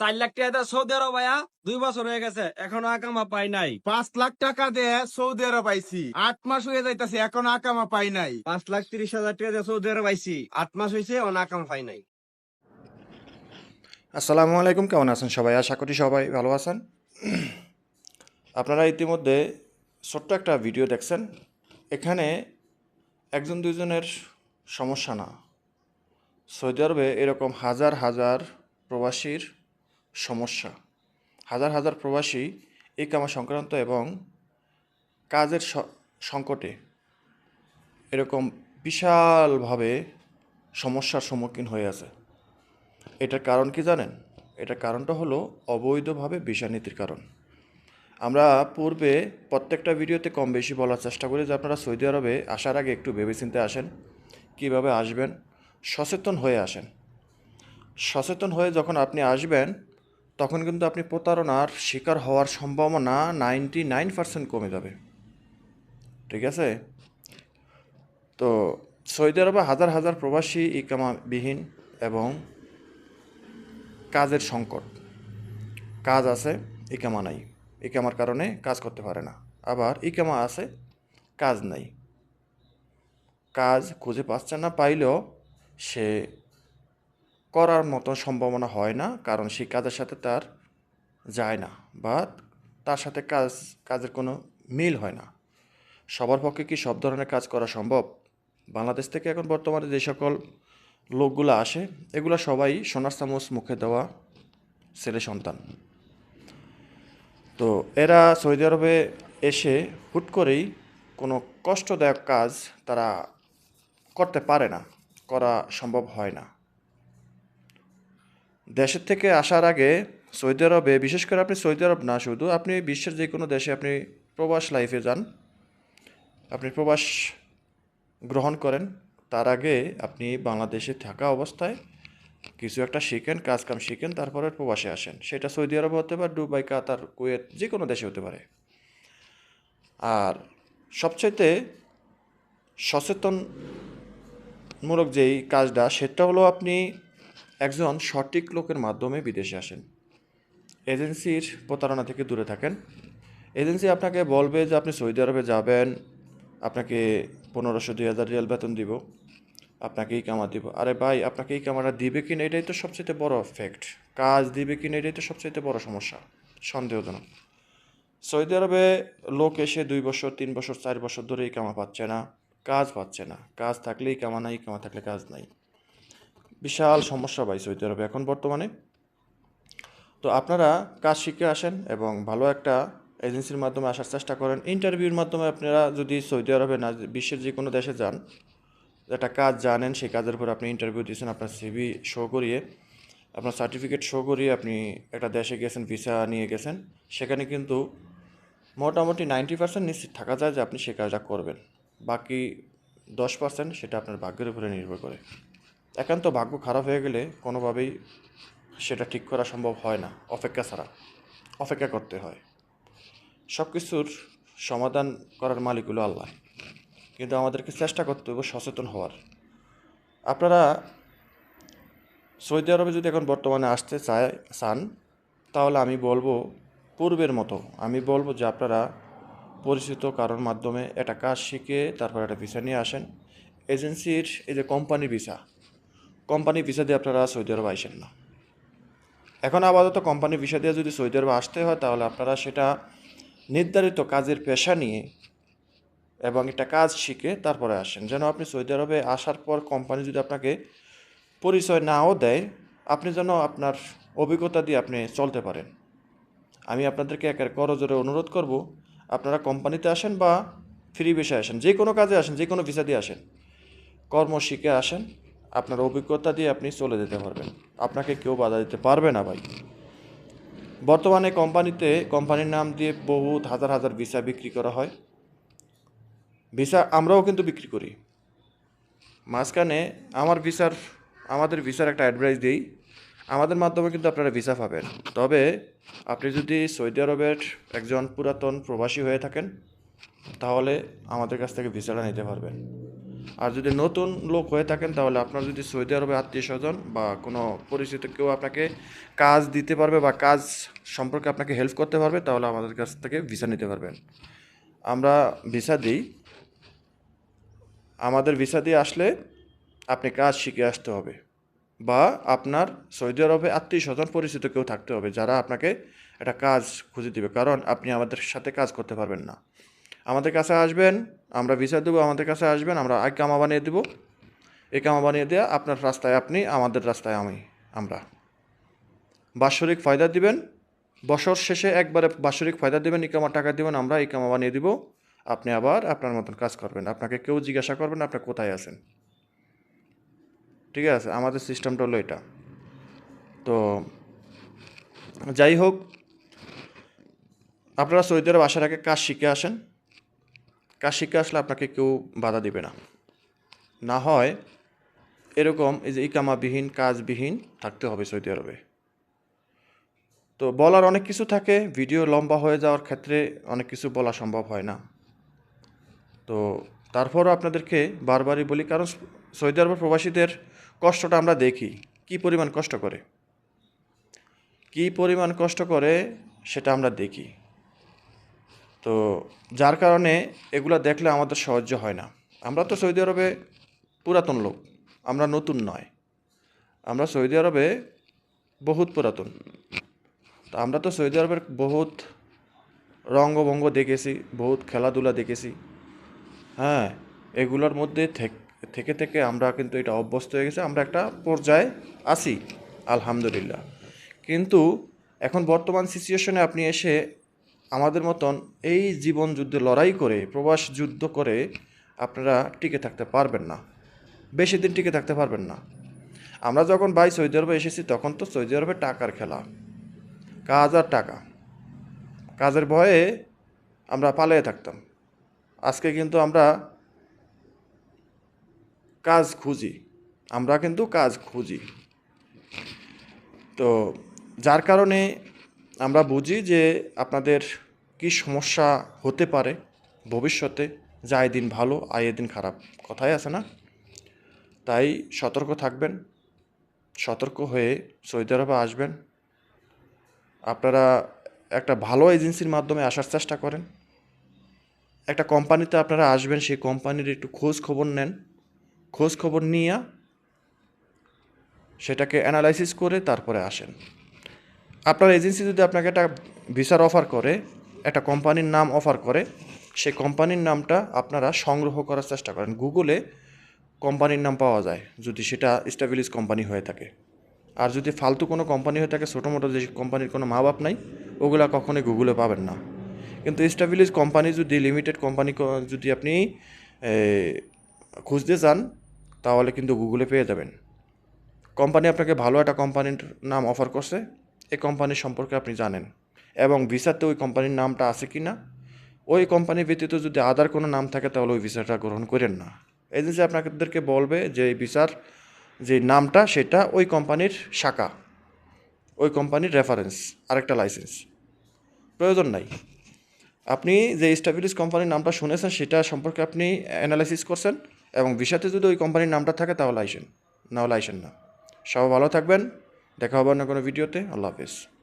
চার লাখ টাকা দিয়ে সৌদি আরব ভাইয়া দুই বছর হয়ে গেছে, এখনও আকামা পাই নাই। পাঁচ লাখ টাকা দিয়ে সৌদি আরব আইছি, আট মাস হয়ে যাইতাছে, এখন আকামা পাই নাই। পাঁচ লাখ তিরিশ হাজার টাকা দিয়ে সৌদি আরব আইছি, আট মাস হয়েছে অন আকামা পাই নাই। আসসালামু আলাইকুম, কেমন আছেন সবাই? আশা করি সবাই ভালো আছেন। আপনারা ইতিমধ্যে ছোট্ট একটা ভিডিও দেখছেন। এখানে একজন দুইজনের সমস্যা না। সৌদি আরবে এরকম হাজার হাজার প্রবাসীর সমস্যা। হাজার হাজার প্রবাসী এই কামা সংক্রান্ত এবং কাজের সংকটে এরকম বিশালভাবে সমস্যার সম্মুখীন হয়ে আছে। এটার কারণ কি জানেন? এটার কারণটা হলো অবৈধভাবে ভিসা নীতির কারণ। আমরা পূর্বে প্রত্যেকটা ভিডিওতে কম বেশি বলার চেষ্টা করি যে আপনারা সৌদি আরবে আসার আগে একটু ভেবেচিন্তে আসেন, কীভাবে আসবেন, সচেতন হয়ে আসেন। সচেতন হয়ে যখন আপনি আসবেন তখন কিন্তু আপনি প্রতারণার শিকার হওয়ার সম্ভাবনা নাইনটি নাইন পার্সেন্ট কমে যাবে। ঠিক আছে? তো সৌদি আরবে হাজার হাজার প্রবাসী ইকামাবিহীন এবং কাজের সংকট। কাজ আছে, ইকামা নাই। ইকামার কারণে কাজ করতে পারে না। আবার ইকামা আছে, কাজ নাই। কাজ খুঁজে পাচ্ছে না, পাইলেও সে করার মতো সম্ভাবনা হয় না, কারণ সেই কাজের সাথে তার যায় না বা তার সাথে কাজ, কাজের কোনো মিল হয় না। সবার পক্ষে কি সব ধরনের কাজ করা সম্ভব? বাংলাদেশ থেকে এখন বর্তমানে যে সকল লোকগুলো আসে, এগুলো সবাই সোনার চামচ মুখে দেওয়া ছেলে সন্তান। তো এরা সৌদি আরবে এসে হুট করেই কোনো কষ্টদায়ক কাজ তারা করতে পারে না, করা সম্ভব হয় না। দেশের থেকে আসার আগে সৌদি আরবে, বিশেষ করে আপনি সৌদি আরব না, শুধু আপনি বিশ্বের যে কোনো দেশে আপনি প্রবাস লাইফে যান, আপনি প্রবাস গ্রহণ করেন, তার আগে আপনি বাংলাদেশে থাকা অবস্থায় কিছু একটা শিখেন কাজ কাম শিখেন, তারপরে প্রবাসে আসেন। সেটা সৌদি আরব হতে পারে, দুবাই, কাতার, কুয়েত, যে কোনো দেশে হতে পারে। আর সবচাইতে সচেতনমূলক যেই কাজটা, সেটা হলো আপনি একজন সঠিক লোকের মাধ্যমে বিদেশে আসেন। এজেন্সির প্রতারণা থেকে দূরে থাকেন। এজেন্সি আপনাকে বলবে যে আপনি সৌদি আরবে যাবেন, আপনাকে পনেরোশো, দুই হাজার রিয়াল বেতন দিব আপনাকে এই কামা দিব। আরে ভাই আপনাকে এই কামাটা দিবে কিনা এটাই তো সবচেয়ে বড় ফ্যাক্ট কাজ দিবে কিনা এটাই তো সবচেয়ে বড় সমস্যা, সন্দেহজনক। সৌদি আরবে লোক এসে দুই বছর, তিন বছর, চার বছর ধরে এই কামা পাচ্ছে না, কাজ পাচ্ছে না। কাজ থাকলেই কামা নাই, কামা থাকলে কাজ নাই। বিশাল সমস্যা ভাই সৌদি আরবে এখন বর্তমানে তো আপনারা কাজ শিখে আসেন এবং ভালো একটা এজেন্সির মাধ্যমে আসার চেষ্টা করেন। ইন্টারভিউর মাধ্যমে আপনারা যদি সৌদি আরবে না, বিশ্বের যে কোনো দেশে যান, একটা কাজ জানেন, সেই কাজের উপর আপনি ইন্টারভিউ দিয়েছেন, আপনার সিভি শো করিয়ে, আপনার সার্টিফিকেট শো করিয়ে আপনি একটা দেশে গেছেন ভিসা নিয়ে গেছেন, সেখানে কিন্তু মোটামুটি নাইনটি পার্সেন্ট নিশ্চিত থাকা যায় যে আপনি সে কাজটা করবেন। বাকি দশ পার্সেন্ট সেটা আপনার ভাগ্যের উপরে নির্ভর করে। একান্ত ভাগ্য খারাপ হয়ে গেলে কোনোভাবেই সেটা ঠিক করা সম্ভব হয় না, অপেক্ষা ছাড়া, অপেক্ষা করতে হয়। সব কিছুর সমাধান করার মালিক হলো আল্লাহ। কিন্তু আমাদেরকে চেষ্টা করতে হবে সচেতন হওয়ার। আপনারা সৌদি আরবে যদি এখন বর্তমানে আসতে চায়, চান, তাহলে আমি বলব পূর্বের মতো, আমি বলব যে আপনারা পরিচিত কারোর মাধ্যমে একটা কাজ শিখে তারপর একটা ভিসা নিয়ে আসেন। এজেন্সির এই যে কোম্পানি ভিসা কোম্পানি ভিসা দিয়ে আপনারা সৌদি আরবে আসেন না। এখন আপাতত কোম্পানি ভিসা দিয়ে যদি সৌদি আরবে আসতে হয়, তাহলে আপনারা সেটা নির্ধারিত কাজের পেশা নিয়ে এবং একটা কাজ শিখে তারপরে আসেন। যেন আপনি সৌদি আরবে আসার পর কোম্পানি যদি আপনাকে পরিচয় নাও দেয়, আপনি যেন আপনার অভিজ্ঞতা দিয়ে আপনি চলতে পারেন। আমি আপনাদেরকে একের করজোরে অনুরোধ করব, আপনারা কোম্পানিতে আসেন বা ফ্রি ভিসা আসেন, যে কোনো কাজে আসেন, যে কোনো ভিসা দিয়ে আসেন, কর্ম শিখে আসেন আপনার অভিজ্ঞতা দিয়ে আপনি চলে যেতে পারবেন। আপনাকে কেউ বাধা দিতে পারবে না ভাই। বর্তমানে কোম্পানিতে, কোম্পানির নাম দিয়ে বহুত হাজার হাজার ভিসা বিক্রি করা হয়। ভিসা আমরাও কিন্তু বিক্রি করি। মাঝখানে আমার ভিসার, আমাদের ভিসার একটা অ্যাডভাইস দিই। আমাদের মাধ্যমে কিন্তু আপনারা ভিসা পাবেন। তবে আপনি যদি সৌদি আরবের একজন পুরাতন প্রবাসী হয়ে থাকেন, তাহলে আমাদের কাছ থেকে ভিসাটা নিতে পারবেন। আর যদি নতুন লোক হয়ে থাকেন, তাহলে আপনার যদি সৌদি আরবে আত্মীয় স্বজন বা কোনো পরিচিত কেউ আপনাকে কাজ দিতে পারবে বা কাজ সম্পর্কে আপনাকে হেল্প করতে পারবে, তাহলে আমাদের কাছ থেকে ভিসা নিতে পারবেন। আমরা ভিসা দিই। আমাদের ভিসা দিয়ে আসলে আপনি কাজ শিখে আসতে হবে বা আপনার সৌদি আরবে আত্মীয় স্বজন পরিচিত কেউ থাকতে হবে, যারা আপনাকে একটা কাজ খুঁজে দিবে। কারণ আপনি আমাদের সাথে কাজ করতে পারবেন না। আমাদের কাছে আসবেন আমরা ভিসা দেবো, আমাদের কাছে আসবেন, আমরা আই কামা বানিয়ে দেবো। এই কামা বানিয়ে দেওয়া আপনার রাস্তায় আপনি, আমাদের রাস্তায় আমি, আমরা। বাৎসরিক ফায়দা দিবেন, বছর শেষে একবারে বাৎসরিক ফায়দা দেবেন ইকামা টাকা দেবেন, আমরা ইকামা বানিয়ে দিব। আপনি আবার আপনার মতন কাজ করবেন, আপনাকে কেউ জিজ্ঞাসা করবেন, আপনি কোথায় আছেন। ঠিক আছে, আমাদের সিস্টেমটা হলো এটা। তো যাই হোক, আপনারা সৌদি আরব আসার আগে কাজ শিখে আসেন। কাজ শিখে আসলে আপনাকে কেউ বাধা দিবে না। না হয় এরকম এই যে ইকামাবিহীন, কাজবিহীন থাকতে হবে সৌদি আরবে। তো বলার অনেক কিছু থাকে, ভিডিও লম্বা হয়ে যাওয়ার ক্ষেত্রে অনেক কিছু বলা সম্ভব হয় না। তো তারপরও আপনাদেরকে বারবারই বলি, কারণ সৌদি আরবের প্রবাসীদের কষ্টটা আমরা দেখি, কি পরিমাণ কষ্ট করে। কি পরিমাণ কষ্ট করে সেটা আমরা দেখি। তো যার কারণে এগুলো দেখলে আমাদের সহ্য হয় না। আমরা তো সৌদি আরবে পুরাতন লোক, আমরা নতুন নয়। আমরা সৌদি আরবে বহুত পুরাতন। তো আমরা তো সৌদি আরবের বহুত রঙ্গভঙ্গ দেখেছি, বহুত খেলাধুলা দেখেছি। হ্যাঁ এগুলোর মধ্যে থেক- থেকে থেকে আমরা কিন্তু এটা অভ্যস্ত হয়ে গেছে, আমরা একটা পর্যায়ে আছি, আলহামদুলিল্লাহ। কিন্তু এখন বর্তমান সিচুয়েশনে আপনি এসে আমাদের মতন এই জীবন যুদ্ধে লড়াই করে, প্রবাস যুদ্ধ করে আপনারা টিকে থাকতে পারবেন না। বেশি দিন টিকে থাকতে পারবেন না। আমরা যখন ভাই সৌদি আরবে এসেছি, তখন তো সৌদি আরবে টাকার খেলা। কাজ আর টাকা। কাজের ভয়ে আমরা পালিয়ে থাকতাম। আজকে কিন্তু আমরা কাজ খুঁজি। আমরা কিন্তু কাজ খুঁজি। তো যার কারণে আমরা বুঝি যে আপনাদের কি সমস্যা হতে পারে ভবিষ্যতে যায় দিন ভালো, আয় দিন খারাপ, কথাই আছে না? তাই সতর্ক থাকবেন, সতর্ক হয়ে সৌদি আরবে আসবেন। আপনারা একটা ভালো এজেন্সির মাধ্যমে আসার চেষ্টা করেন। একটা কোম্পানিতে আপনারা আসবেন, সেই কোম্পানির একটু খোঁজ খবর নেন। খোঁজ খবর নিয়ে সেটাকে অ্যানালাইসিস করে তারপরে আসেন। আপনার এজেন্সি যদি আপনাকে একটা ভিসার অফার করে, একটা কোম্পানির নাম অফার করে, সেই কোম্পানির নামটা আপনারা সংগ্রহ করার চেষ্টা করেন। গুগলে কোম্পানির নাম পাওয়া যায় যদি সেটা স্টাবিলিশ কোম্পানি হয়ে থাকে। আর যদি ফালতু কোনো কোম্পানি হয়ে থাকে, ছোটো মোটো যে কোম্পানির কোনো মা বাপ নাই, ওগুলা কখনোই গুগলে পাবেন না। কিন্তু স্টাবিলিশ কোম্পানি যদি লিমিটেড কোম্পানি যদি আপনি খুঁজতে চান, তাহলে কিন্তু গুগলে পেয়ে যাবেন। কোম্পানি আপনাকে ভালো একটা কোম্পানির নাম অফার করছে এই কোম্পানির সম্পর্কে আপনি জানেন। এবং ভিসাতে ওই কোম্পানির নামটা আছে কি না ওই কোম্পানি ব্যতীত যদি আদার কোনো নাম থাকে, তাহলে ওই ভিসাটা গ্রহণ করেন না। এজেন্সি আপনাদেরকে বলবে যে, এই ভিসার যে নামটা, সেটা ওই কোম্পানির শাখা। ওই কোম্পানির রেফারেন্স আরেকটা লাইসেন্স প্রয়োজন নাই। আপনি যে স্টাবিলিশ কোম্পানির নামটা শুনেছেন, সেটা সম্পর্কে আপনি অ্যানালাইসিস করছেন এবং ভিসাতে যদি ওই কোম্পানির নামটা থাকে, তাহলে আইসেন না হলে আইসেন না। সবাই ভালো থাকবেন। দেখা হবে অন্য কোনো ভিডিওতে। আল্লাহ হাফিজ।